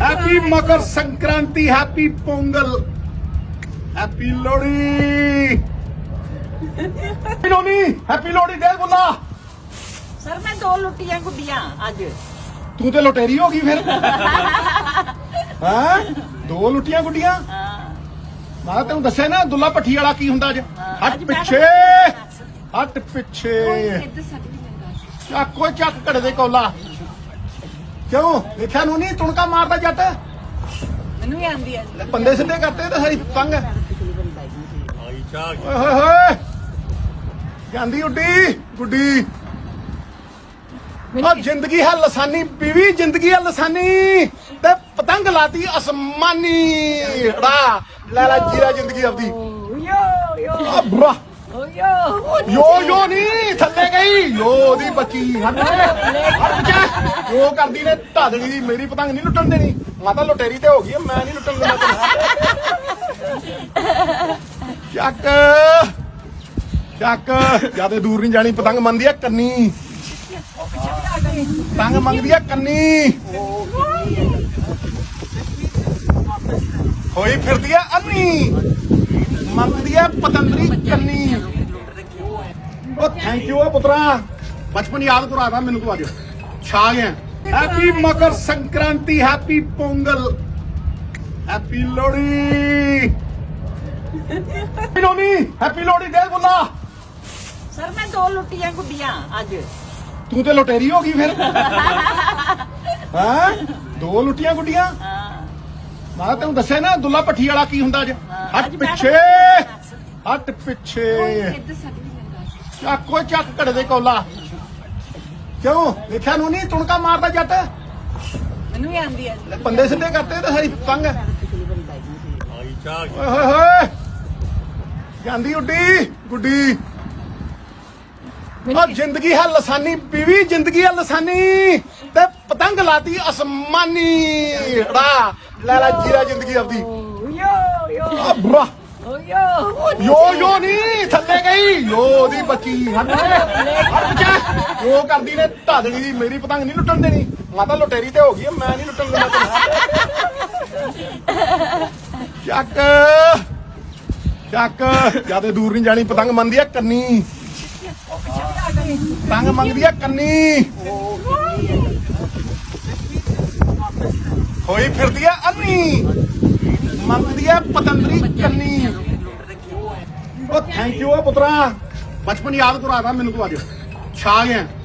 Happy Makar Sankranti happy Pongal happy Lohri happy Lohri happy Lohri ਦੇ ਬੁੱਲਾ sir ਮੈਂ ਦੋ ਲੁੱਟੀਆਂ ਗੁੱਡੀਆਂ ਅੱਜ। ਤੂੰ ਤੇ ਲੁਟੇਰੀ ਹੋ ਗਈ ਫਿਰ। ਹਾਂ? ਦੋ ਲੁੱਟੀਆਂ ਗੁੱਡੀਆਂ? ਮੈਂ ਤੈਨੂੰ ਦੱਸਿਆ ਨਾ ਦੁੱਲਾ ਭੱਠੀ ਵਾਲਾ ਕੀ ਹੁੰਦਾ ਅੱਜ। ਹੱਟ ਪਿੱਛੇ। ਹੱਟ ਪਿੱਛੇ। ਚੱਕ ਚੱਕ ਘੜੇ ਦੇ ਕੋਲਾ। ਕਿਉਂ? ਦੇਖਿਆ ਨੂੰ ਨਹੀਂ? ਤੁਣਕਾ ਮਾਰਦਾ ਜੱਟ। ਮੈਨੂੰ ਵੀ ਆਂਦੀ ਹੈ ਬੰਦੇ ਸਿੱਧੇ ਕਰਤੇ ਤੇ ਸਾਰੀ ਤੰਗ। ਓਏ ਹੋਏ ਹੋਏ। ਜਾਂਦੀ ਉੱਡੀ ਗੁੱਡੀ। ਆ ਜ਼ਿੰਦਗੀ ਹੈ ਲਸਾਨੀ ਬੀਵੀ ਜ਼ਿੰਦਗੀ ਹੈ ਲਸਾਨੀ। ਤੇ ਪਤੰਗ ਲਾਤੀ ਅਸਮਾਨੀ। ੜਾ ਲੈ ਲੈ ਜੀਰਾ ਜ਼ਿੰਦਗੀ ਆਪਦੀ। ਯੋ ਯੋ। ਆ ਬਰਾ। ਓ ਯੋ ਯੋ ਯੋ ਨਹੀਂ ਥੱਲੇ ਗਈ। ਯੋ ਉਹਦੀ ਬੱਚੀ। ਹੱਟ ਹੱਟ ਜਾ ਕਰਦੀ ਨੇ ਢਾਦਣੀ ਦੀ ਮੇਰੀ ਪਤੰਗ ਨਹੀਂ ਲੁੱਟਣ ਦੇਣੀ। ਮਾਤਾ ਲੁਟੇਰੀ ਤੇ ਹੋ ਗਈ ਆ, ਮੈਂ ਨਹੀਂ ਲੁੱਟਣ ਦੇਣਾ ਤੈਨੂੰ। ਚੱਕ। ਚੱਕ। ਜ਼ਿਆਦਾ ਦੂਰ ਨਹੀਂ ਜਾਣੀ ਪਤੰਗ ਮੰਗਦੀ ਆ ਕੰਨੀ। ਪਤੰਗ ਮੰਗਦੀ ਆ ਕੰਨੀ। ਹੋਈ ਫਿਰਦੀ ਆ ਅੰਨੀ। ਮੰਗਦੀ ਆ ਪਤੰਦਰੀ ਕੰਨੀ। ਉਹ ਥੈਂਕ ਯੂ ਆ ਪੁੱਤਰਾ। ਬਚਪਨ ਯਾਦ ਕਰਾ ਕਰਾਦਾ ਮੈਨੂੰ ਤੂੰ ਅੱਜ। ਛਾ ਗਿਆ happy Makar Sankranti happy Pongal. Happy Lohri. Happy Lohri happy Lohri ਦੇ ਬੁੱਲਾ ਸਰ ਮੈਂ ਦੋ ਲੁੱਟੀਆਂ ਗੁੱਡੀਆਂ ਅੱਜ। ਤੂੰ ਤੇ ਲੁਟੇਰੀ ਹੋ ਗਈ ਫਿਰ। ਹਾਂ? ਦੋ ਲੁੱਟੀਆਂ ਗੁੱਡੀਆਂ? ਹਾਂ। ਮੈਂ ਤੈਨੂੰ ਦੱਸਿਆ ਨਾ ਦੁੱਲਾ ਭੱਠੀ ਵਾਲਾ ਕੀ ਹੁੰਦਾ ਅੱਜ। ਹੱਟ ਪਿੱਛੇ। ਹੱਟ ਪਿੱਛੇ। ਚੱਕ ਕੋਈ ਚੱਕ ਘੜੇ ਦੇ ਕੋਲਾ। ਕਿਉਂ? ਦੇਖਿਆ ਨੂੰ ਨਹੀਂ? ਤੁਣਕਾ ਮਾਰਦਾ ਜੱਟ। ਮੈਨੂੰ ਵੀ ਆਂਦੀ ਹੈ ਬੰਦੇ ਸਿੱਧੇ ਕਰਤੇ ਤੇ ਸਾਰੀ ਤੰਗ। ਓਏ ਹੋਏ ਹੋਏ। ਜਾਂਦੀ ਉੱਡੀ ਗੁੱਡੀ। ਆ ਜ਼ਿੰਦਗੀ ਹੈ ਲਸਾਨੀ ਬੀਵੀ ਜ਼ਿੰਦਗੀ ਹੈ ਲਸਾਨੀ। ਤੇ ਪਤੰਗ ਲਾਤੀ ਅਸਮਾਨੀ। ੜਾ ਲੈ ਲੈ ਜੀਰਾ ਜ਼ਿੰਦਗੀ ਆਪਦੀ। ਯੋ ਯੋ। ਆ ਬਰਾ। ਓ ਯੋ ਯੋ ਯੋ। ਨਹੀਂ ਥੱਲੇ ਗਈ। ਯੋ ਉਹਦੀ ਬੱਚੀ ਹੱਟ। ਹੱਟ ਜਾ ਕਰਦੀ ਨੇ ਢਾਦਣੀ ਦੀ ਮੇਰੀ ਪਤੰਗ ਨਹੀਂ ਲੁੱਟਣ ਦੇਣੀ। ਮਾਤਾ ਲੁਟੇਰੀ ਤੇ ਹੋ ਗਈ ਆ, ਮੈਂ ਨਹੀਂ ਲੁੱਟਣ ਦੇਣਾ ਤੈਨੂੰ। ਚੱਕ। ਚੱਕ। ਜਿਆਦੇ ਦੂਰ ਨਹੀਂ ਜਾਣੀ ਪਤੰਗ ਮੰਗਦੀ ਆ ਕੰਨੀ। ਪਤੰਗ ਮੰਗਦੀ ਆ ਕੰਨੀ। ਹੋਈ ਫਿਰਦੀ ਆ ਅੰਨੀ। ਮੰਗਦੀ ਆ ਪਤੰਦਰੀ ਕੰਨੀ। ਉਹ ਥੈਂਕ ਯੂ ਆ ਪੁੱਤਰਾ। ਬਚਪਨ ਯਾਦ ਕਰਾਦਾ ਮੈਨੂੰ ਤੂੰ ਅੱਜ। 다 음.